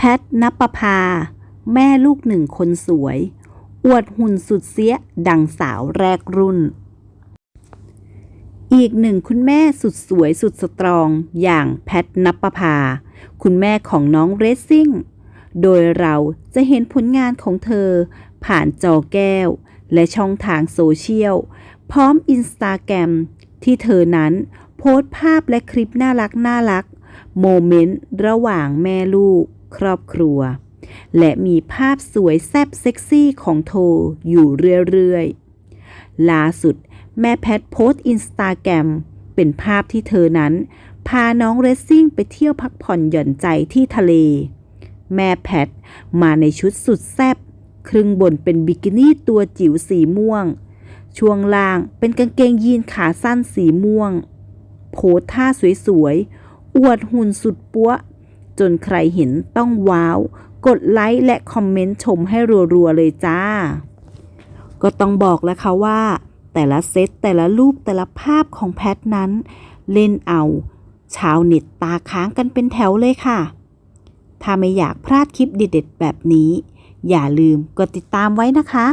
แพทนปภา แม่ลูกหนึ่งคนสวย อวดหุ่นสุดเสียดังสาวแรกรุ่น อีกหนึ่งคุณแม่สุดสวยสุดสตรองอย่างแพทนปภา คุณแม่ของน้องเรซซิ่ง โดยเราจะเห็นผลงานของเธอ ผ่านจอแก้ว และช่องทางโซเชียล พร้อมอินสตาแกรมที่เธอนั้นโพสต์ภาพและคลิปน่ารักน่ารักโมเมนต์ระหว่างแม่ลูก ครอบครัว และมีภาพสวยแซ่บเซ็กซี่ของโทอยู่เรื่อยๆ ล่าสุดแม่แพทโพสต์อินสตาแกรมเป็นภาพที่เธอนั้น พาน้องเรซซิ่งไปเที่ยวพักผ่อนหย่อนใจที่ทะเล แม่แพทมาในชุดสุดแซ่บครึ่งบนเป็นบิกินี่ตัวจิ๋วสีม่วง ช่วงล่างเป็นกางเกงยีนขาสั้นสีม่วง โพสท่าสวยๆ อวดหุ่นสุดปัว จนใครเห็นต้องว้าว กดไลค์และคอมเมนต์ชมให้รัวๆเลยจ้า ก็ต้องบอกแล้วค่ะว่า แต่ละเซตแต่ละรูปแต่ละภาพของแพทนั้น เล่นเอา ชาวเน็ตตาค้างกันเป็นแถวเลยค่ะ ถ้าไม่อยากพลาดคลิปเด็ดๆแบบนี้ อย่าลืมกดติดตามไว้นะคะ